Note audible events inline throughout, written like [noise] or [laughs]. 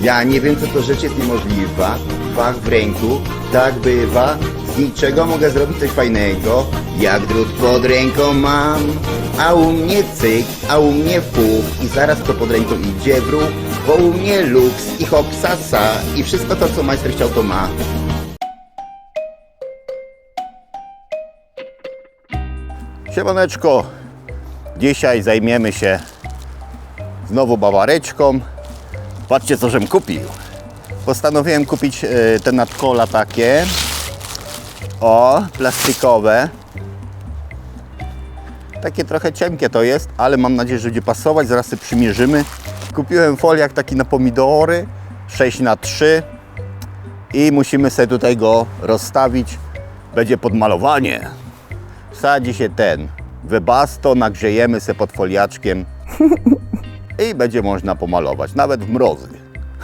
Ja nie wiem, co to rzecz jest niemożliwa. Fach w ręku, tak bywa. Z niczego mogę zrobić coś fajnego. Jak drut pod ręką mam. A u mnie cyk, a u mnie fuch. I zaraz to pod ręką idzie w ruch. Bo u mnie luks i hop sasa. I wszystko to, co majster chciał, to ma. Siemaneczko. Dzisiaj zajmiemy się znowu bawareczką. Patrzcie, co żem kupił. Postanowiłem kupić e, te nadkola takie. O, plastikowe. Takie trochę cienkie to jest, ale mam nadzieję, że będzie pasować. Zaraz sobie przymierzymy. Kupiłem foliak taki na pomidory 6 na 3 i musimy sobie tutaj go rozstawić. Będzie podmalowanie. Wsadzi się ten webasto, nagrzejemy se pod foliaczkiem [laughs] i będzie można pomalować, nawet w mrozy.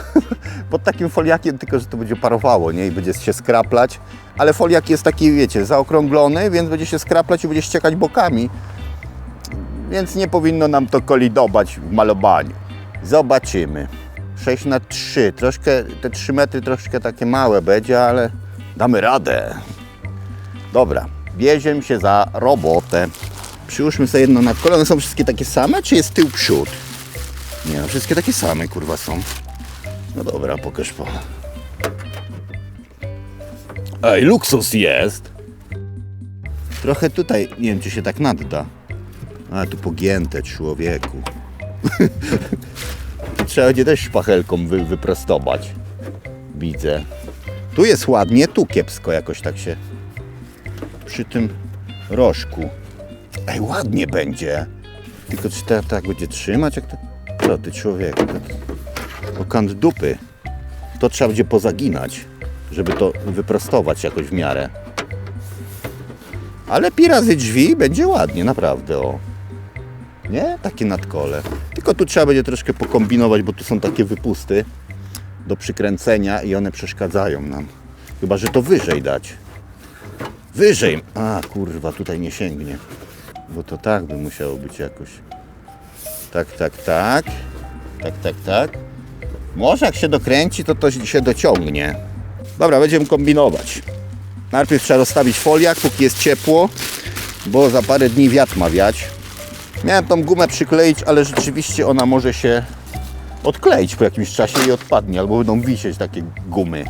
[laughs] Pod takim foliakiem, tylko że to będzie parowało, nie? I będzie się skraplać, ale foliak jest taki, wiecie, zaokrąglony, więc będzie się skraplać i będzie ściekać bokami. Więc nie powinno nam to kolidować w malowaniu. Zobaczymy. 6 na 3 troszkę, te 3 metry troszkę takie małe będzie, ale damy radę. Dobra, bierzemy się za robotę. Przyłóżmy sobie jedno nad kolano. Są wszystkie takie same, czy jest tył przód? Nie, no wszystkie takie same, kurwa, są. No dobra, pokaż po. Ej, luksus jest! Trochę tutaj, nie wiem, czy się tak nadda. A, tu pogięte, człowieku. Tu [laughs] Trzeba będzie też szpachelką wy, wyprostować. Widzę. Tu jest ładnie, tu kiepsko jakoś tak się przy tym rożku. Ej, ładnie będzie. Tylko czy tak będzie trzymać? Jak to... Co ty człowieku? To, to kant dupy. To trzeba będzie pozaginać, żeby to wyprostować jakoś w miarę. Ale pi razy drzwi będzie ładnie, naprawdę, o. Nie? Takie nadkole. Tylko tu trzeba będzie troszkę pokombinować, bo tu są takie wypusty do przykręcenia i one przeszkadzają nam. Chyba, że to wyżej dać. Wyżej. A, kurwa, tutaj nie sięgnie. Bo to tak by musiało być jakoś. Tak, tak, tak. Tak, tak, tak. Może jak się dokręci, to to się dociągnie. Dobra, będziemy kombinować. Najpierw trzeba rozstawić foliak, póki jest ciepło, bo za parę dni wiatr ma wiać. Miałem tą gumę przykleić, ale rzeczywiście ona może się odkleić po jakimś czasie i odpadnie, albo będą wisieć takie gumy.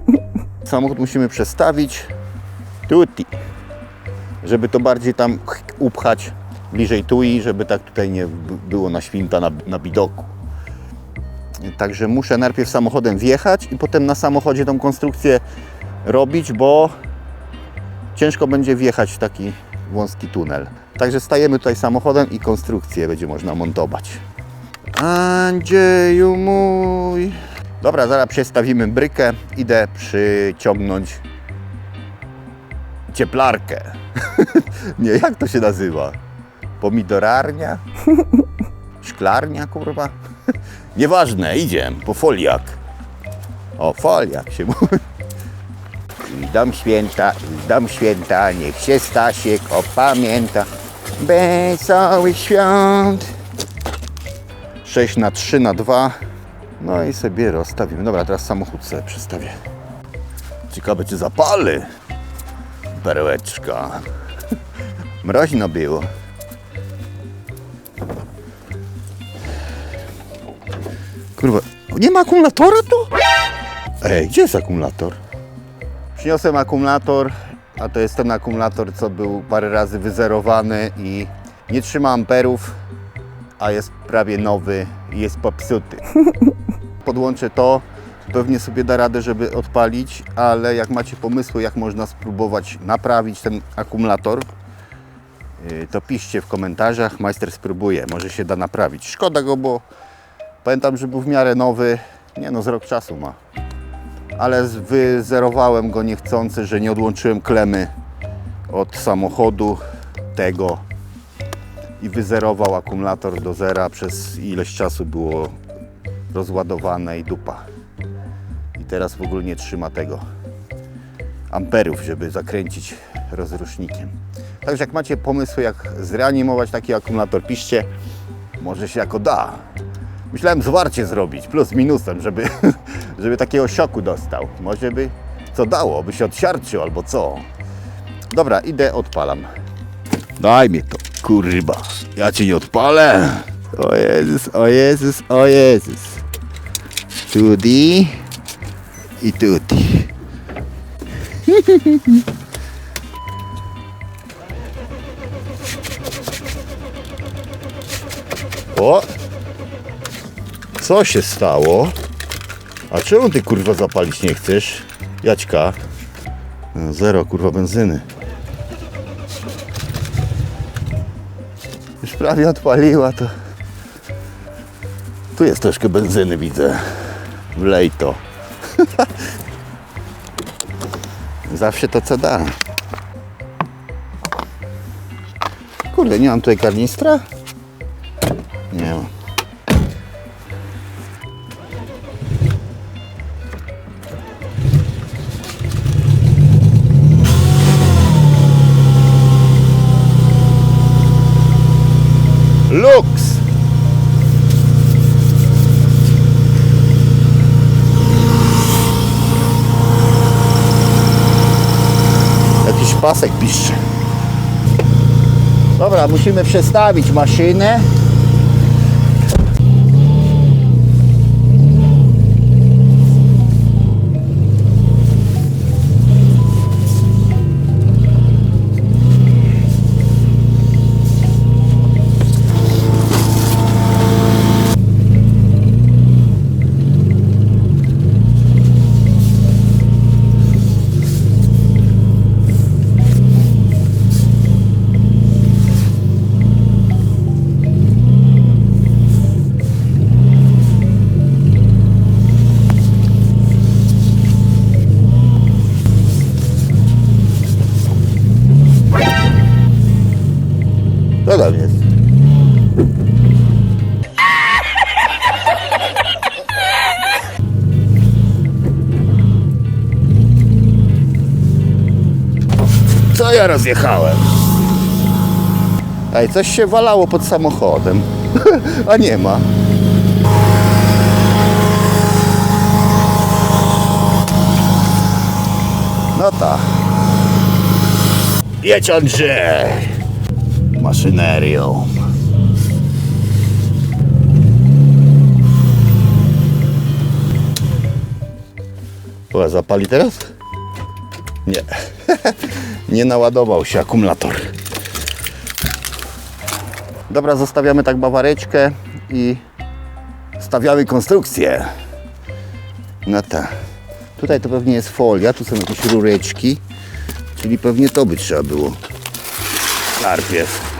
[laughs] Samochód musimy przestawić tutti, żeby to bardziej tam upchać bliżej tui, żeby tak tutaj nie było na świnta na, na widoku. Także muszę najpierw samochodem wjechać i potem na samochodzie tą konstrukcję robić, bo ciężko będzie wjechać w taki wąski tunel. Także stajemy tutaj samochodem i konstrukcję będzie można montować. Andrzeju mój. Dobra, zaraz przestawimy brykę. Idę przyciągnąć cieplarkę. [laughs] Nie, jak to się nazywa? Pomidorarnia? [laughs] Szklarnia, kurwa? Nieważne, idziemy po foliak. O, foliak się mówi. Idą święta, idą święta, niech się Stasiek opamięta. Wesołych świąt. 6 na 3 na 2. No i sobie rozstawimy. Dobra, teraz samochód sobie przestawię. Ciekawe, czy zapali. Perłeczka. [laughs] Mroźno było. Kurwa, nie ma akumulatora tu? Ej, gdzie jest akumulator? Przyniosłem akumulator, a to jest ten akumulator, co był parę razy wyzerowany i nie trzyma amperów, a jest prawie nowy i jest popsuty. [laughs] Podłączę to, pewnie sobie da radę, żeby odpalić, ale jak macie pomysły, jak można spróbować naprawić ten akumulator, yy, to piszcie w komentarzach, majster spróbuje, może się da naprawić. Szkoda go, bo pamiętam, że był w miarę nowy, nie no, z rok czasu ma. Ale wyzerowałem go niechcący, że nie odłączyłem klemy od samochodu tego i wyzerował akumulator do zera przez ileś czasu było rozładowane i dupa. I teraz w ogóle nie trzyma tego amperów, żeby zakręcić rozrusznikiem. Także jak macie pomysły, jak zreanimować taki akumulator, piszcie. Może się jako da. Myślałem zwarcie zrobić, plus minusem, żeby, [laughs] żeby takiego szoku dostał. Może by co dało, by się odsiarczył albo co. Dobra, idę, odpalam. Daj mi to, kurwa. Ja cię nie odpalę. O Jezus, o Jezus, o Jezus. Tudi i tuti. [laughs] O! Co się stało? A czemu ty kurwa zapalić nie chcesz? Jaćka. Zero kurwa benzyny. Już prawie odpaliła to. Tu jest troszkę benzyny widzę. Wlej to. [laughs] Zawsze to co da. Kurde, nie mam tutaj karnistra? Jakiś pasek piszczy. Dobra, musimy przestawić maszynę. Co ja rozjechałem? Ej, coś się walało pod samochodem. [laughs] A nie ma. No tak. Jedź Andrzej! maszynerią. Chyba zapali teraz? Nie. [laughs] Nie naładował się akumulator. Dobra, zostawiamy tak bawareczkę i stawiamy konstrukcję. No tak. Tutaj to pewnie jest folia, tu są jakieś rureczki, czyli pewnie to by trzeba było najpierw.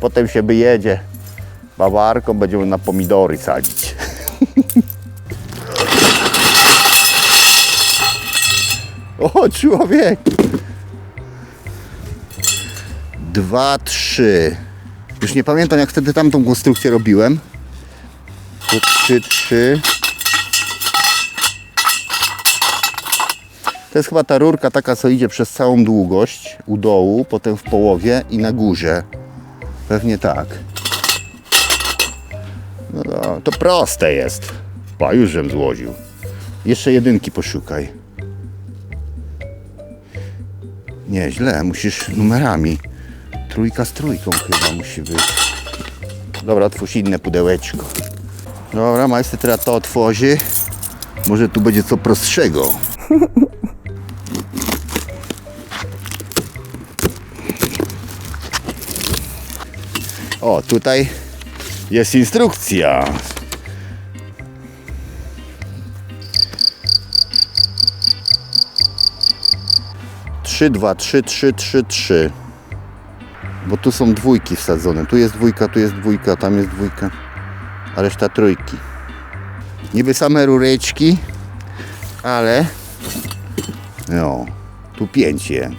Potem się wyjedzie bawarką, będziemy na pomidory sadzić. [laughs] o, człowiek! Dwa, trzy. Już nie pamiętam, jak wtedy tamtą konstrukcję robiłem. Trzy, trzy. To jest chyba ta rurka taka, co idzie przez całą długość u dołu, potem w połowie i na górze. Pewnie tak. No to, proste jest. Pa, już żem złodził. Jeszcze jedynki poszukaj. Nie, źle, musisz numerami. Trójka z trójką chyba musi być. Dobra, otwórz inne pudełeczko. Dobra, majster teraz to otworzy. Może tu będzie co prostszego. [laughs] O, tutaj jest instrukcja. Trzy, dwa, trzy, trzy, trzy, trzy. Bo tu są dwójki wsadzone. Tu jest dwójka, tu jest dwójka, tam jest dwójka. A reszta trójki. Niby same rureczki, ale no, tu pięć je.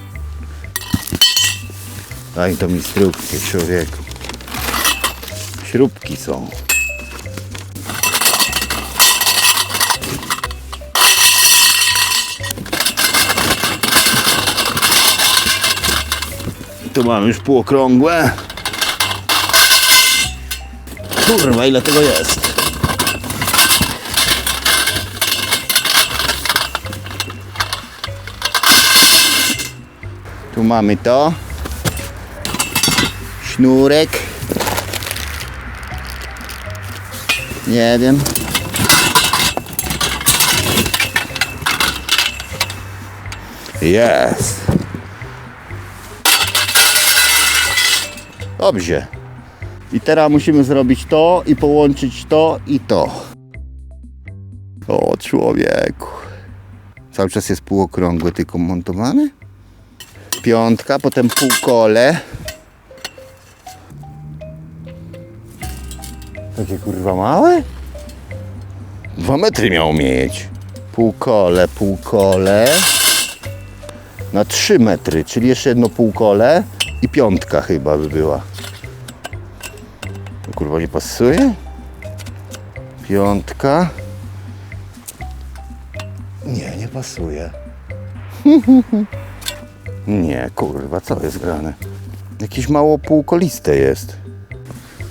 Daj tą instrukcję człowieku. Śrubki są. Tu mamy już półokrągłe. Kurwa, ile tego jest? Tu mamy to. Sznurek. Nie wiem. Jest. Dobrze. I teraz musimy zrobić to i połączyć to i to. O człowieku. Cały czas jest półokrągły tylko montowany. Piątka, potem półkole. Takie kurwa małe? Dwa metry miał mieć. Półkole, półkole. Na trzy metry, czyli jeszcze jedno półkole i piątka chyba by była. Kurwa nie pasuje? Piątka. Nie, nie pasuje. [laughs] Nie, kurwa, co jest grane? Jakieś mało półkoliste jest.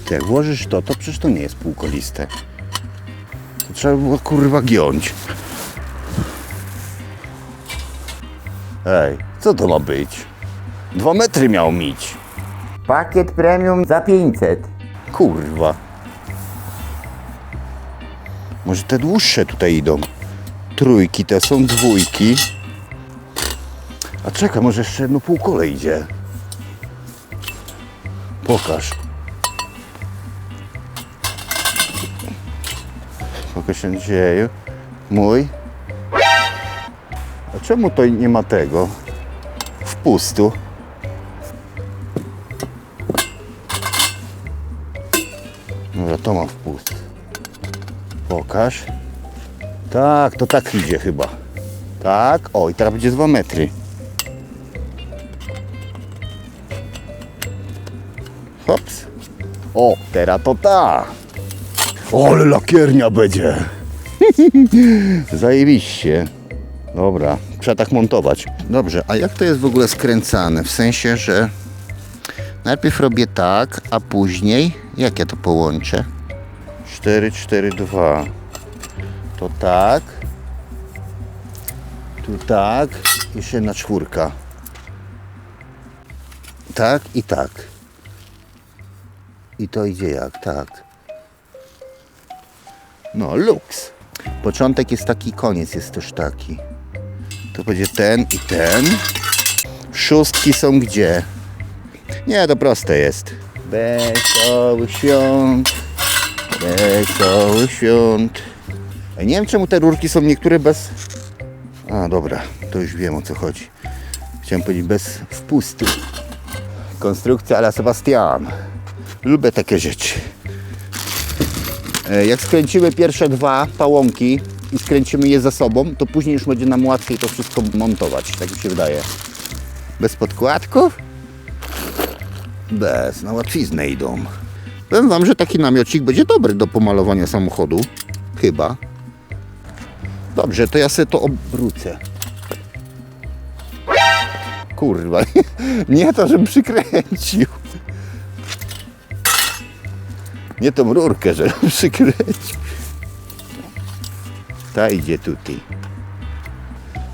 Ty, jak włożysz to, to przecież to nie jest półkoliste. To trzeba było kurwa giąć. Ej, co to ma być? Dwa metry miał mieć. Pakiet premium za 500. Kurwa. Może te dłuższe tutaj idą. Trójki, te są dwójki. A czekaj, może jeszcze jedno półkole idzie. Pokaż. Pokaż się dzieje. Mój. A czemu to nie ma tego? Wpustu. Dobra, to ma wpust. Pokaż. Tak, to tak idzie chyba. Tak, o i teraz będzie 2 metry. Hops. O, teraz to ta. O, ale lakiernia będzie. [laughs] Zajebiście. Dobra, trzeba tak montować. Dobrze, a jak to jest w ogóle skręcane? W sensie, że najpierw robię tak, a później jak ja to połączę? 4, 4, 2. To tak. Tu tak. Jeszcze jedna czwórka. Tak i tak. I to idzie jak? Tak. No, luks. Początek jest taki, koniec jest też taki. To będzie ten i ten. Szóstki są gdzie? Nie, to proste jest. Wesołych świąt. Wesołych świąt. Nie wiem czemu te rurki są niektóre bez... A, dobra, to już wiem o co chodzi. Chciałem powiedzieć bez wpustu. Konstrukcja ala Sebastian. Lubię takie rzeczy. E, Jak skręcimy pierwsze dwa pałąki i skręcimy je za sobą, to później już będzie nam łatwiej to wszystko montować, tak mi się wydaje. Bez podkładków? Bez, na łatwiznę idą. Powiem wam, że taki namiocik będzie dobry do pomalowania samochodu. Chyba. Dobrze, to ja sobie to obrócę. Kurwa, [laughs] nie to, żebym przykręcił. Nie tą rurkę, żebym [laughs] przykręcił. Ta idzie tutaj.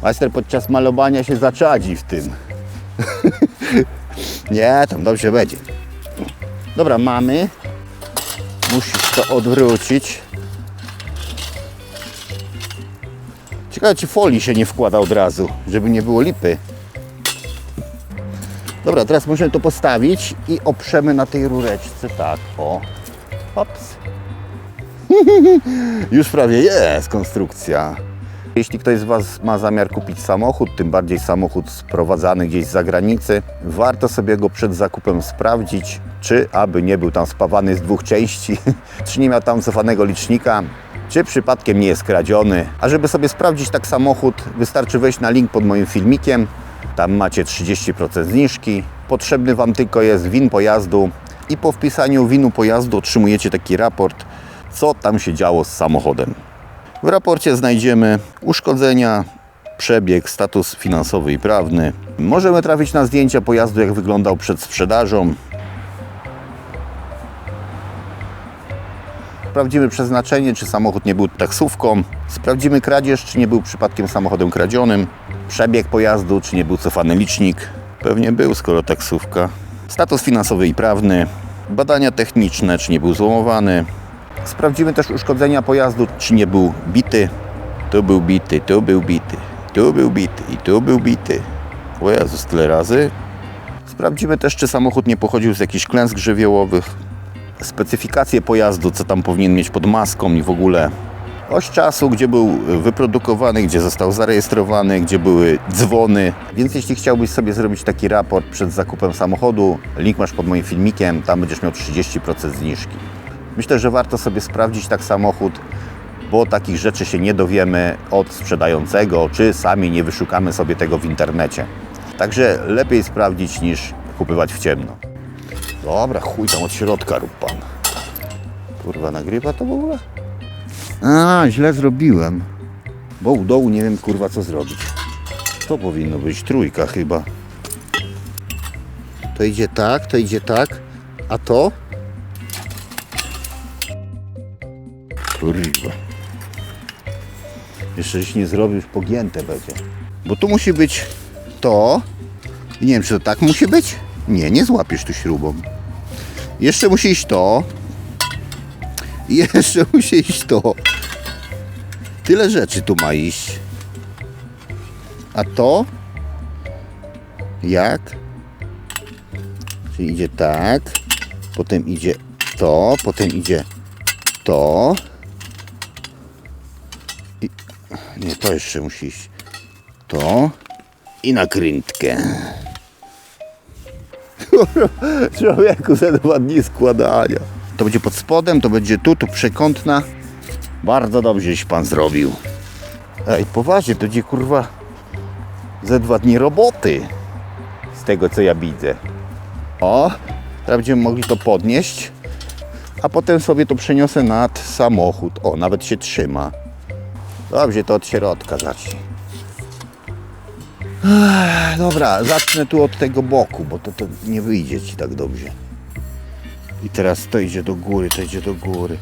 Majster podczas malowania się zaczadzi w tym. [laughs] Nie, tam dobrze będzie. Dobra, mamy. Musisz to odwrócić. Ciekawe, czy folii się nie wkłada od razu, żeby nie było lipy. Dobra, teraz możemy to postawić i oprzemy na tej rureczce. Tak, o. Hops. [laughs] Już prawie jest konstrukcja. Jeśli ktoś z Was ma zamiar kupić samochód, tym bardziej samochód sprowadzany gdzieś z zagranicy, warto sobie go przed zakupem sprawdzić, czy aby nie był tam spawany z dwóch części, [laughs] czy nie miał tam cofanego licznika, czy przypadkiem nie jest kradziony. A żeby sobie sprawdzić tak samochód, wystarczy wejść na link pod moim filmikiem. Tam macie 30% zniżki. Potrzebny Wam tylko jest win pojazdu i po wpisaniu winu pojazdu otrzymujecie taki raport, co tam się działo z samochodem. W raporcie znajdziemy uszkodzenia, przebieg, status finansowy i prawny. Możemy trafić na zdjęcia pojazdu, jak wyglądał przed sprzedażą. Sprawdzimy przeznaczenie, czy samochód nie był taksówką. Sprawdzimy kradzież, czy nie był przypadkiem samochodem kradzionym. Przebieg pojazdu, czy nie był cofany licznik. Pewnie był, skoro taksówka. Status finansowy i prawny. Badania techniczne, czy nie był złomowany. Sprawdzimy też uszkodzenia pojazdu, czy nie był bity. Tu był bity, tu był bity, tu był bity i tu był bity. O Jezus, tyle razy. Sprawdzimy też, czy samochód nie pochodził z jakichś klęsk żywiołowych. Specyfikację pojazdu, co tam powinien mieć pod maską i w ogóle. Oś czasu, gdzie był wyprodukowany, gdzie został zarejestrowany, gdzie były dzwony. Więc jeśli chciałbyś sobie zrobić taki raport przed zakupem samochodu, link masz pod moim filmikiem, tam będziesz miał 30% zniżki. Myślę, że warto sobie sprawdzić tak samochód, bo takich rzeczy się nie dowiemy od sprzedającego, czy sami nie wyszukamy sobie tego w internecie. Także lepiej sprawdzić niż kupywać w ciemno. Dobra, chuj tam od środka rób pan. Kurwa, nagrywa to w ogóle? A, źle zrobiłem. Bo u dołu nie wiem kurwa co zrobić. To powinno być trójka chyba. To idzie tak, to idzie tak, a to? Kurwa. Jeszcze jeśli nie zrobisz, pogięte będzie. Bo tu musi być to. I nie wiem, czy to tak musi być? Nie, nie złapiesz tu śrubą. Jeszcze musi iść to. [laughs] Jeszcze musi iść to. Tyle rzeczy tu ma iść. A to? Jak? Czyli idzie tak. Potem idzie to. Potem idzie to. Nie, to jeszcze musi iść. To. I na krętkę. [laughs] Człowieku, za dwa dni składania. To będzie pod spodem, to będzie tu, tu przekątna. Bardzo dobrze, jeśli pan zrobił. Ej, poważnie, to będzie kurwa ze dwa dni roboty. Z tego, co ja widzę. O, teraz będziemy mogli to podnieść. A potem sobie to przeniosę nad samochód. O, nawet się trzyma. Dobrze, to od środka zacznij. Dobra, zacznę tu od tego boku, bo to, to nie wyjdzie ci tak dobrze. I teraz to idzie do góry, to idzie do góry.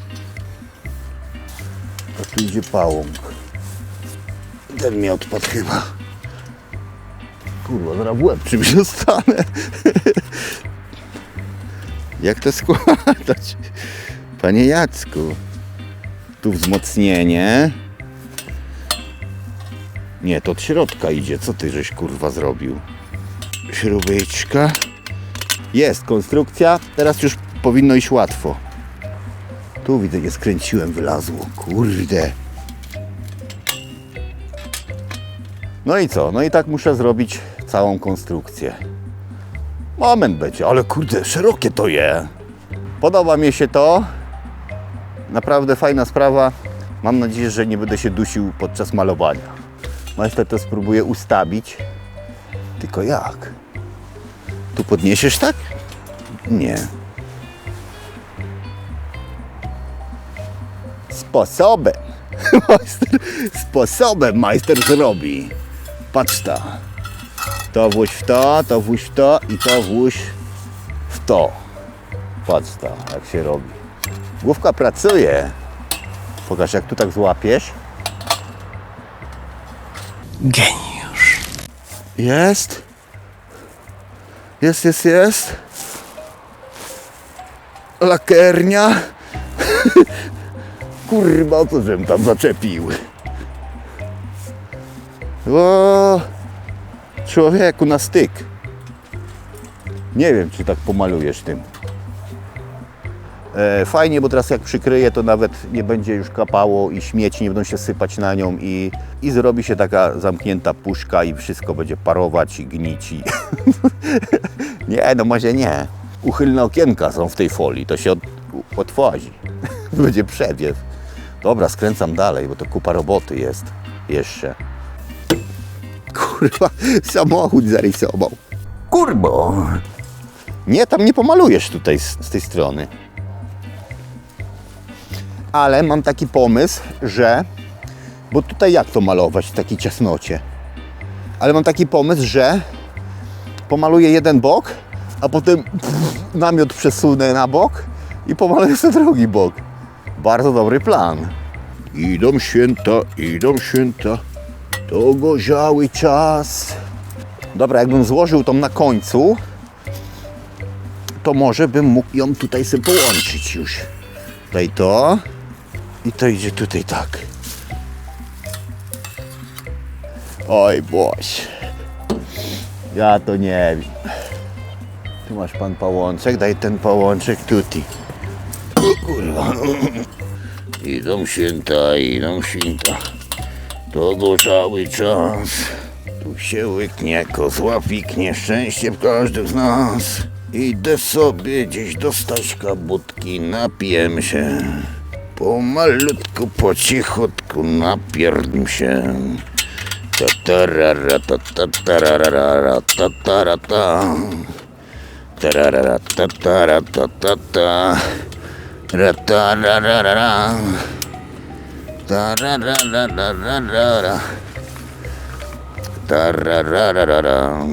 A tu idzie pałąk. Ten mi odpadł chyba. Kurwa, zaraz w łeb czymś dostanę. [laughs] Jak to składać? Panie Jacku. Tu wzmocnienie. Nie, to od środka idzie. Co ty żeś kurwa zrobił? Śrubeczka. Jest konstrukcja. Teraz już powinno iść łatwo. Tu widzę, nie skręciłem, wylazło. Kurde. No i co? No i tak muszę zrobić całą konstrukcję. Moment będzie, ale kurde, szerokie to je. Podoba mi się to. Naprawdę fajna sprawa. Mam nadzieję, że nie będę się dusił podczas malowania. Majster to spróbuję ustawić. Tylko jak? Tu podniesiesz tak? Nie. Sposobem. [laughs] Majster, sposobem majster zrobi. Patrz to. To włóż w to, to włóż w to i to włóż w to. Patrz to, jak się robi. Główka pracuje. Pokaż, jak tu tak złapiesz. Geniusz. Jest. Jest, jest, jest. Lakiernia. [laughs] Kurwa, co żem tam zaczepił. O, człowieku na styk. Nie wiem, czy tak pomalujesz tym. E, fajnie, bo teraz jak przykryję, to nawet nie będzie już kapało i śmieci nie będą się sypać na nią i, i zrobi się taka zamknięta puszka i wszystko będzie parować i gnić. I... [laughs] nie, no może nie. Uchylne okienka są w tej folii, to się od, otworzy. [laughs] będzie przewiew. Dobra, skręcam dalej, bo to kupa roboty jest jeszcze. Kurwa, samochód zarysował. Kurbo! Nie, tam nie pomalujesz tutaj z, z tej strony. Ale mam taki pomysł, że. Bo tutaj jak to malować w takiej ciasnocie? Ale mam taki pomysł, że pomaluję jeden bok, a potem pff, namiot przesunę na bok i pomaluję sobie drugi bok. Bardzo dobry plan. Idą święta, idą święta, to gorzały czas. Dobra, jakbym złożył tą na końcu, to może bym mógł ją tutaj sobie połączyć już. Tutaj to i to idzie tutaj tak. Oj, boś. Ja to nie wiem. Tu masz pan pałączek, daj ten pałączek tuti. O kurwa. Idą święta, idą święta. To gorzały czas. Tu się łyknie, kozła piknie, szczęście w każdym z nas. Idę sobie gdzieś do Staśka budki, napijem się. Pomalutku, po cichutku napierdm się. Tatarara, ta, ta, tararara, ta, tara, ta. Tararara, ta, tara, ta, ta, ta. Ra, tararara. Tarararararara. Tararararara.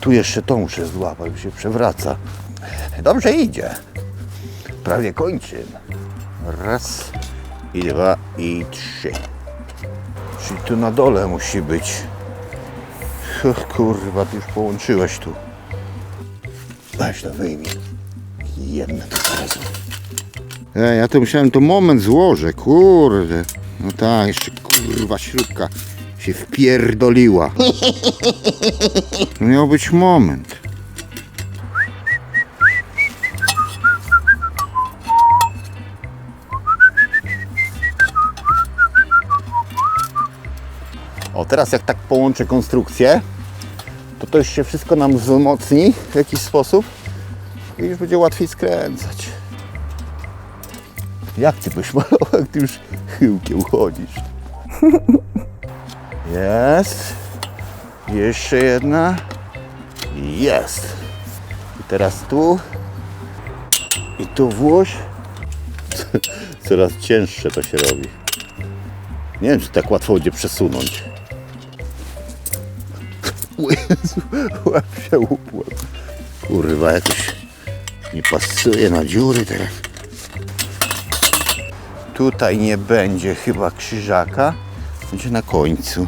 Tu jeszcze tą muszę złapać, się przewraca. Dobrze idzie. Prawie kończy. Raz i dwa i trzy. Czyli tu na dole musi być. Och, kurwa, ty już połączyłeś tu. Weź to wyjmij. Jedne to teraz. Ej, ja to musiałem to moment złożę, kurde. No tak, jeszcze kurwa śrubka się wpierdoliła. [laughs] To miał być moment. O, teraz jak tak połączę konstrukcję, to to już się wszystko nam wzmocni w jakiś sposób i już będzie łatwiej skręcać. Jak ty byś malował, jak ty już chyłkiem chodzisz? [laughs] Jest. Jeszcze jedna. Jest. I teraz tu. I tu włóż. [laughs] Coraz cięższe to się robi. Nie wiem, czy tak łatwo będzie przesunąć. Łap się upłem. Kurwa, jakoś nie pasuje na dziury teraz. Tutaj nie będzie chyba krzyżaka. Będzie na końcu.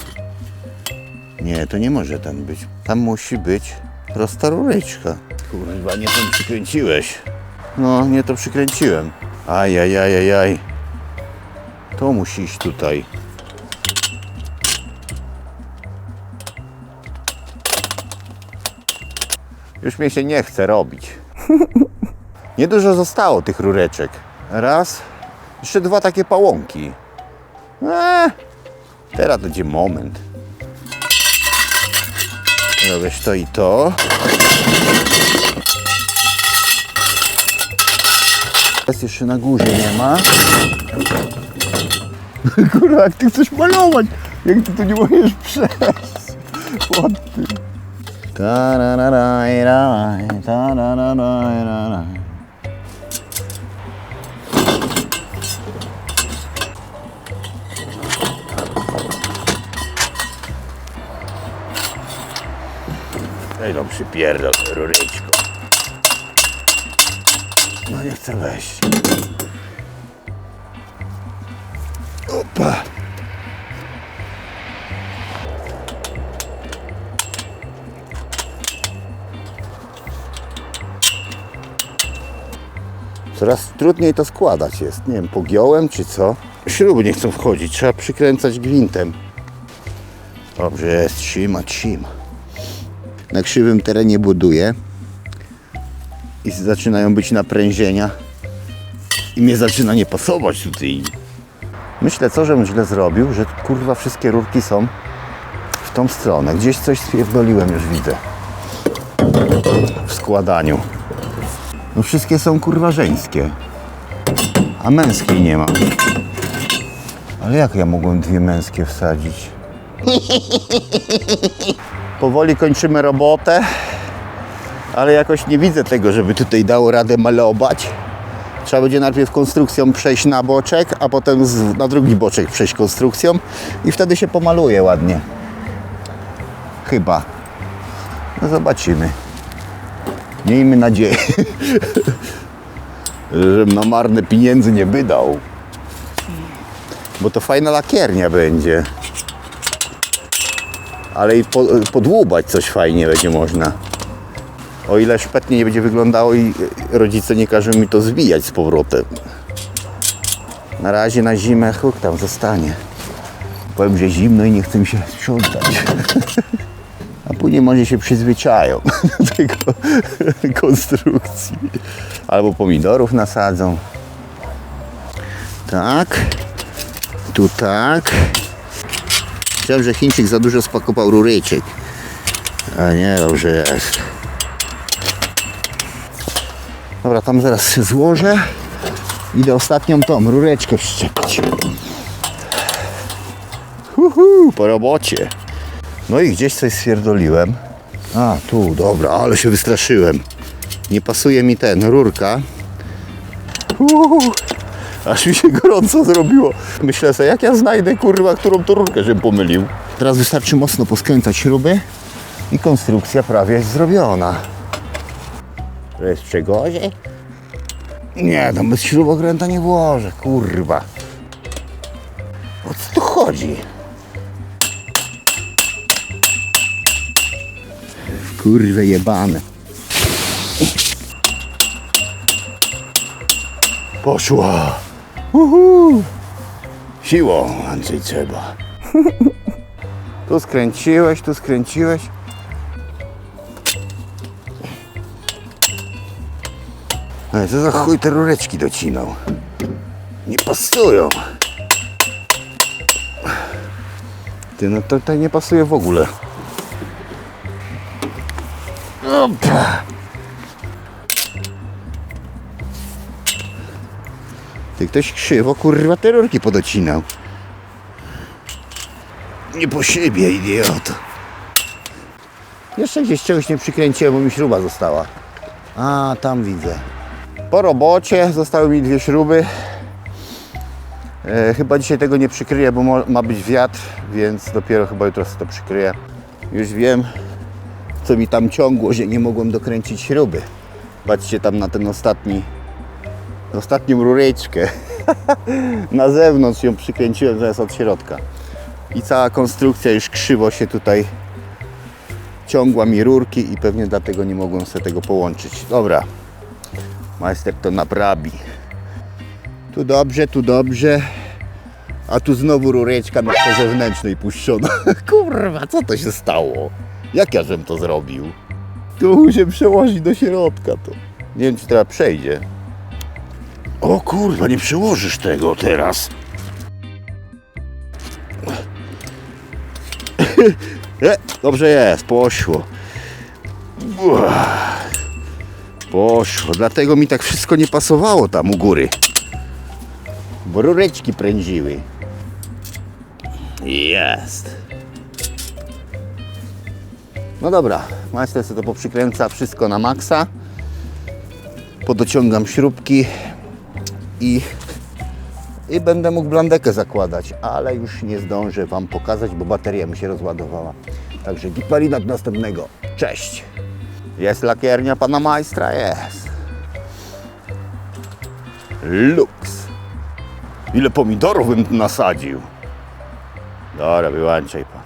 Nie, to nie może tam być. Tam musi być prosta rureczka. Kurwa, nie tą przykręciłeś. No, nie to przykręciłem. Ajajajajaj. To musi iść tutaj. Już mnie się nie chce robić. [laughs] Niedużo zostało tych rureczek. Raz, jeszcze dwa takie pałąki. Eee, teraz będzie moment. Robisz to i to. Jest jeszcze na górze nie ma. [laughs] Kurwa, jak ty chcesz malować, jak ty tu nie możesz przejść. Ej, no przypierdol ruryczko. No nie chcę wejść. Opa. Coraz trudniej to składać jest. Nie wiem, pogiąłem czy co. Śruby nie chcą wchodzić, trzeba przykręcać gwintem. Dobrze jest, trzyma, trzyma. Na krzywym terenie buduję i zaczynają być naprężenia i mnie zaczyna nie pasować tutaj. Myślę, co żebym źle zrobił, że kurwa wszystkie rurki są w tą stronę. Gdzieś coś spierdoliłem już widzę w składaniu. No wszystkie są kurwa żeńskie. A męskiej nie ma. Ale jak ja mogłem dwie męskie wsadzić? [laughs] Powoli kończymy robotę, ale jakoś nie widzę tego, żeby tutaj dało radę malować. Trzeba będzie najpierw konstrukcją przejść na boczek, a potem z, na drugi boczek przejść konstrukcją i wtedy się pomaluje ładnie. Chyba. No zobaczymy. Miejmy nadzieję, żebym na marne pieniędzy nie wydał. Bo to fajna lakiernia będzie. Ale i po, podłubać coś fajnie będzie można. O ile szpetnie nie będzie wyglądało i rodzice nie każą mi to zwijać z powrotem. Na razie na zimę huk tam zostanie. Powiem, że zimno i nie chce mi się sprzątać. [laughs] A później może się przyzwyczają [laughs] [laughs] konstrukcji. Albo pomidorów nasadzą. Tak. Tu tak. Myślałem, że Chińczyk za dużo spakował ruryczek. A nie, dobrze jest. Dobra, tam zaraz się złożę. Idę ostatnią tą rureczkę wszczepić. Uhu, po robocie. No i gdzieś coś stwierdzoliłem. A, tu, dobra, ale się wystraszyłem. Nie pasuje mi ten, rurka. Uhu, aż mi się gorąco zrobiło. Myślę sobie, jak ja znajdę, kurwa, którą to rurkę, żebym pomylił. Teraz wystarczy mocno poskręcać śruby i konstrukcja prawie jest zrobiona. To jest przegozie? Nie, tam bez śrubokręta nie włożę, kurwa. O co tu chodzi? Kurwe jebane. Poszła. Uhu. Siłą, Andrzej, trzeba. [laughs] tu skręciłeś, tu skręciłeś. Ale co za chuj te rureczki docinał? Nie pasują. Ty, no to tutaj nie pasuje w ogóle. Opa. Ty ktoś krzywo kurwa te rurki podocinał. Nie po siebie, idioto. Jeszcze gdzieś czegoś nie przykręciłem, bo mi śruba została. A, tam widzę. Po robocie zostały mi dwie śruby. E, chyba dzisiaj tego nie przykryję, bo ma być wiatr, więc dopiero chyba jutro sobie to przykryję. Już wiem, co mi tam ciągło, że nie mogłem dokręcić śruby. Patrzcie tam na ten ostatni, ostatnią rureczkę. [laughs] na zewnątrz ją przykręciłem zamiast od środka. I cała konstrukcja już krzywo się tutaj ciągła mi rurki i pewnie dlatego nie mogłem sobie tego połączyć. Dobra, majster to naprawi. Tu dobrze, tu dobrze. A tu znowu rureczka na zewnętrznej puszczona. [laughs] Kurwa, co to się stało? Jak ja żem to zrobił? Tu się przełoży do środka to. Nie wiem, czy teraz przejdzie. O kurwa, nie przełożysz tego teraz. E, dobrze jest, poszło. Poszło, dlatego mi tak wszystko nie pasowało tam u góry. Bo rureczki prędziły. Jest. No dobra, majster sobie to poprzykręca wszystko na maksa. Podociągam śrubki i, i będę mógł blandekę zakładać, ale już nie zdążę Wam pokazać, bo bateria mi się rozładowała. Także gipalina do następnego. Cześć! Jest lakiernia pana majstra? Jest. Lux. Ile pomidorów bym nasadził. Dobra, wyłączaj pan.